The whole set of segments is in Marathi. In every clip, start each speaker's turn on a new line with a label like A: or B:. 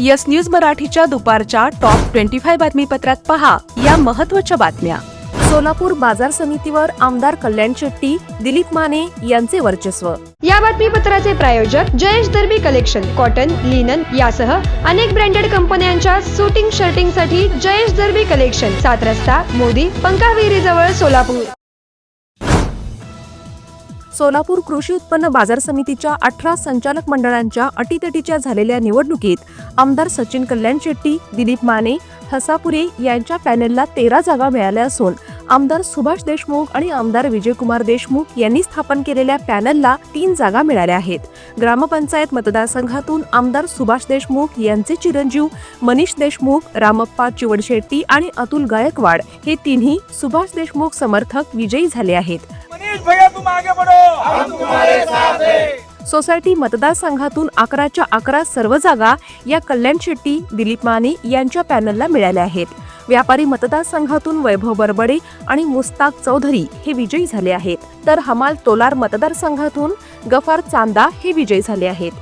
A: यस न्यूज मराठीच्या दुपारच्या टॉप ट्वेंटी फाय बातमीपत्रात पहा या महत्त्वाच्या बातम्या. सोलापूर बाजार समितीवर आमदार कल्याण शेट्टी दिलीप माने यांचे वर्चस्व.
B: या बातमीपत्राचे प्रायोजक Jayesh Darbi collection cotton linen यासह अनेक ब्रँडेड कंपन्यांच्या शूटिंग शर्टिंगसाठी जयेश दर्बी कलेक्शन सात रस्ता मोदी पंकाविहिरी जवळ सोलापूर.
A: सोलापूर कृषी उत्पन्न बाजार समितीच्या अठरा संचालक मंडळांच्या अटीतटीच्या झालेल्या निवडणुकीत आमदार सचिन कल्याण शेट्टी दिलीप माने हसापुरे यांच्या पॅनेलला तेरा जागा मिळाल्या असून आमदार सुभाष देशमुख आणि आमदार विजयकुमार देशमुख यांनी स्थापन केलेल्या पॅनलला तीन जागा मिळाल्या आहेत. ग्रामपंचायत मतदारसंघातून आमदार सुभाष देशमुख यांचे चिरंजीव मनीष देशमुख रामप्पा चिवडशेट्टी आणि अतुल गायकवाड हे तिन्ही सुभाष देशमुख समर्थक विजयी झाले आहेत.
C: मनीष भैया तुम आगे बढ़ो हम तुम्हारे साथ हैं.
A: सोसायटी मतदारसंघातून अकराच्या अकरा सर्व जागा या कल्याण शेट्टी दिलीप माने यांच्या पॅनलला मिळाल्या आहेत. व्यापारी मतदारसंघातून वैभव बरबडे आणि मुस्ताक चौधरी हे विजयी झाले आहेत. तर हमाल तोलार मतदारसंघातून गफार चांदा हे विजयी झाले आहेत.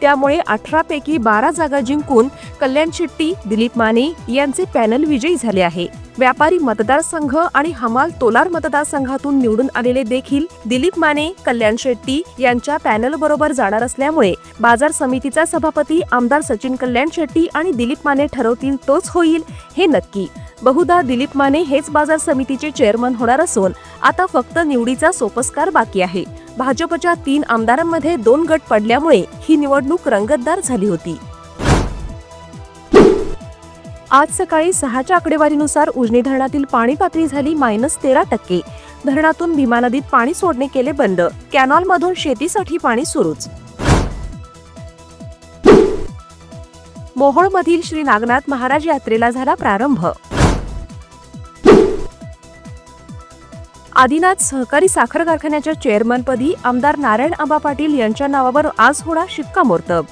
A: त्यामुळे अठरा पैकी बारा जागा जिंकून कल्याण शेट्टी दिलीप माने यांचे पॅनल विजयी झाले आहे. व्यापारी मतदारसंघ आणि हमाल तोलार मतदारसंघातून निवडून आलेले देखील दिलीप माने कल्याण शेट्टी यांच्या पॅनल बरोबर जाणार असल्यामुळे बाजार समितीचा सभापती आमदार सचिन कल्याण शेट्टी आणि दिलीप माने ठरवतील तोच होईल हे नक्की. बहुधा दिलीप माने हेच बाजार समितीचे चेअरमन होणार असून आता फक्त निवडीचा सोपस्कार बाकी आहे. भाजपच्या तीन आमदारांमध्ये दोन गट पडल्यामुळे ही निवडणूक रंगतदार झाली होती. आज सकाळी सहाच्या आकडेवारीनुसार उजनी धरणातील पाणी पातळी झाली मायनस तेरा टक्के. धरणातून भीमा नदीत पाणी सोडणे केले बंद. कॅनॉलमधून शेतीसाठी पाणी सुरूच. मोहोळमधील श्री नागनाथ महाराज यात्रेला झाला प्रारंभ. आदिनाथ सहकारी साखर कारखान्याच्या चेअरमनपदी आमदार नारायण आबा पाटील यांच्या नावावर आज होणार शिक्कामोर्तब.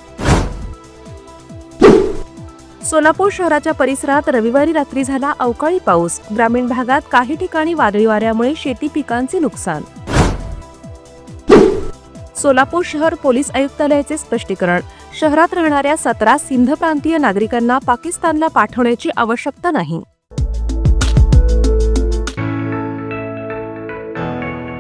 A: सोलापूर शहराच्या परिसरात रविवारी रात्री झाला अवकाळी पाऊस. ग्रामीण भागात काही ठिकाणी वादळी वाऱ्यामुळे शेती पिकांचे नुकसान. सोलापूर शहर पोलीस आयुक्तालयाचे स्पष्टीकरण. शहरात राहणाऱ्या सतरा सिंध प्रांतीय नागरिकांना पाकिस्तानला पाठवण्याची आवश्यकता नाही.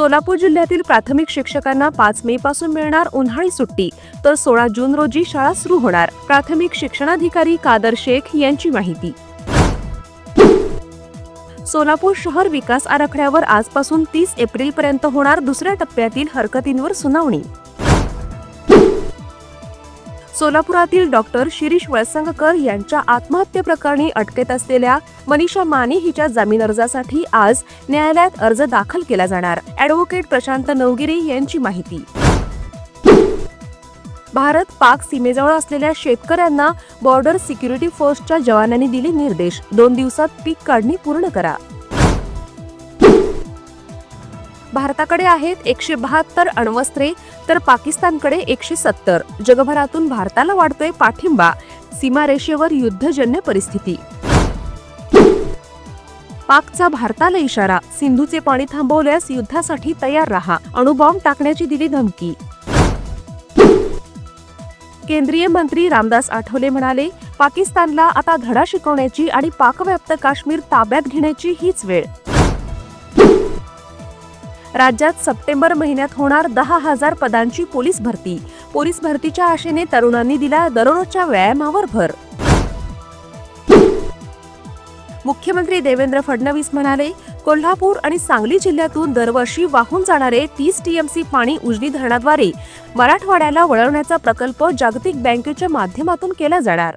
A: सोलापूर जिल्ह्यातील प्राथमिक शिक्षकांना पाच मे पासून मिळणार उन्हाळी सुट्टी. तर सोळा जून रोजी शाळा सुरू होणार. प्राथमिक शिक्षणाधिकारी कादर शेख यांची माहिती. सोलापूर शहर विकास आराखड्यावर आजपासून तीस एप्रिल पर्यंत होणार दुसऱ्या टप्प्यातील हरकतींवर सुनावणी. सोलापुरातील डॉक्टर शिरीष वळसंगकर यांच्या आत्महत्येप्रकरणी अटकेत असलेल्या मनीषा माने हिच्या जामीन अर्जासाठी आज न्यायालयात अर्ज दाखल केला जाणार. ॲडव्होकेट प्रशांत नवगिरे यांची माहिती. भारत पाक सीमेजवळ असलेल्या शेतकऱ्यांना बॉर्डर सिक्युरिटी फोर्सच्या जवानांनी दिले निर्देश. दोन दिवसात पीक काढणी पूर्ण करा. भारताकडे आहेत एकशे बहात्तर अण्वस्त्रे तर पाकिस्तानकडे एकशे सत्तर. जगभरातून भारताला वाढतोय पाठिंबा. सीमारेषेवर युद्धजन्य परिस्थिती. पाकचा भारताला इशारा. सिंधूचे पाणी थांबवल्यास युद्धासाठी तयार रहा. अणुबॉम्ब टाकण्याची दिली धमकी. केंद्रीय मंत्री रामदास आठवले म्हणाले पाकिस्तानला आता धडा शिकवण्याची आणि पाकव्याप्त काश्मीर ताब्यात घेण्याची हीच वेळ. राज्यात सप्टेंबर महिन्यात होणार दहा हजार पदांची पोलीस भरती. पोलीस भरतीच्या आशेने तरुणांनी दिला दररोजच्या व्यायामावर भर. मुख्यमंत्री देवेंद्र फडणवीस म्हणाले कोल्हापूर आणि सांगली जिल्ह्यातून दरवर्षी वाहून जाणारे तीस टीएमसी पाणी उजनी धरणाद्वारे मराठवाड्याला वळवण्याचा प्रकल्प जागतिक बँकेच्या माध्यमातून केला जाणार.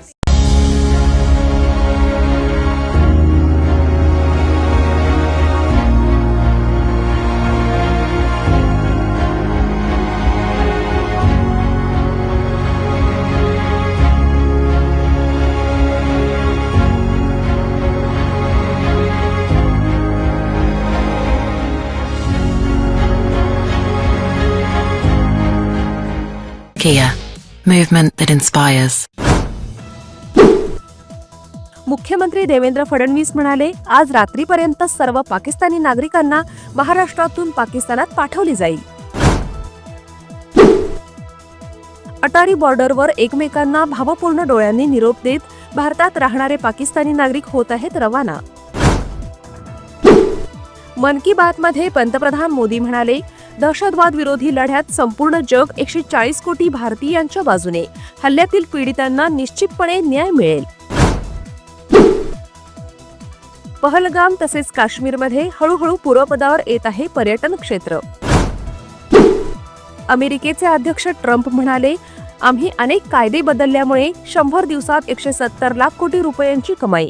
D: Kia, movement that inspires.
A: मुख्यमंत्री देवेंद्र फडणवीस म्हणाले आज रात्रीपर्यंत सर्व पाकिस्तानी नागरिकांना महाराष्ट्रातून पाकिस्तानात पाठवली जाईल. अटारी बॉर्डरवर एकमेकांना भावपूर्ण डोळ्यांनी निरोप देत भारतात राहणारे पाकिस्तानी नागरिक होत आहेत रवाना. मन की बात मध्ये पंतप्रधान मोदी म्हणाले दहशतवाद विरोधी लढ्यात संपूर्ण जग एकशे चाळीस कोटी भारतीयांच्या बाजूने. हल्ल्यातील पीडितांना निश्चितपणे न्याय मिळेल. पहलगाम तसेच काश्मीरमध्ये हळूहळू पूर्वपदावर येत आहे पर्यटन क्षेत्र. अमेरिकेचे अध्यक्ष ट्रम्प म्हणाले आम्ही अनेक कायदे बदलल्यामुळे शंभर दिवसात एकशे सत्तर लाख कोटी रुपयांची कमाई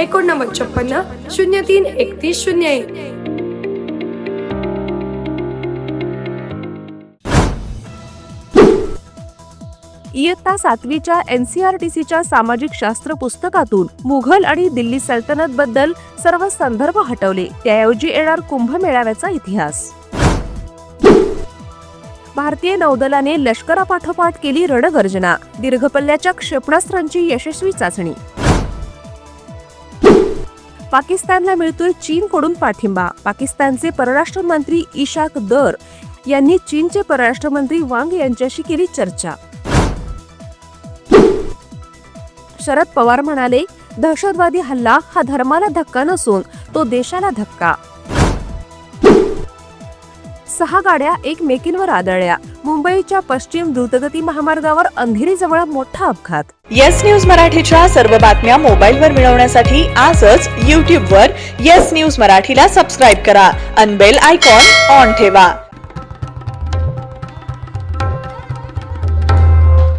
B: एकोणनव्वद छप्पन्न शून्य तीन एकतीस शून्य एक.
A: इयत्ता सातवीच्या एनसीआरटीसीच्या सामाजिक शास्त्र पुस्तकातून मुघल आणि दिल्ली सल्तनत बद्दल सर्व संदर्भ हटवले. त्याऐवजी येणार कुंभमेळाव्याचा इतिहास. भारतीय नौदलाने लष्करापाठोपाठ केली रणगर्जना. दीर्घपल्ल्याच्या क्षेपणास्त्रांची यशस्वी चाचणी. पाकिस्तानला मिळतोय चीनकडून पाठिंबा. पाकिस्तानचे परराष्ट्र मंत्री इशाक दर यांनी चीनचे परराष्ट्र मंत्री वांग यांच्याशी केली चर्चा. शरद पवार म्हणाले दहशतवादी हल्ला हा धर्माला धक्का नसून तो देशाला धक्का. सहा गाड्या एकमेकींवर आदळल्या. मुंबईच्या पश्चिम द्रुतगती महामार्गावर अंधेरीजवळ मोठा अपघात.
E: येस न्यूज मराठीच्या सर्व बातम्या मोबाईलवर मिळवण्यासाठी आजच यूट्यूबवर येस न्यूज मराठीला सबस्क्राईब करा. अनबेल आयकॉन ऑन ठेवा.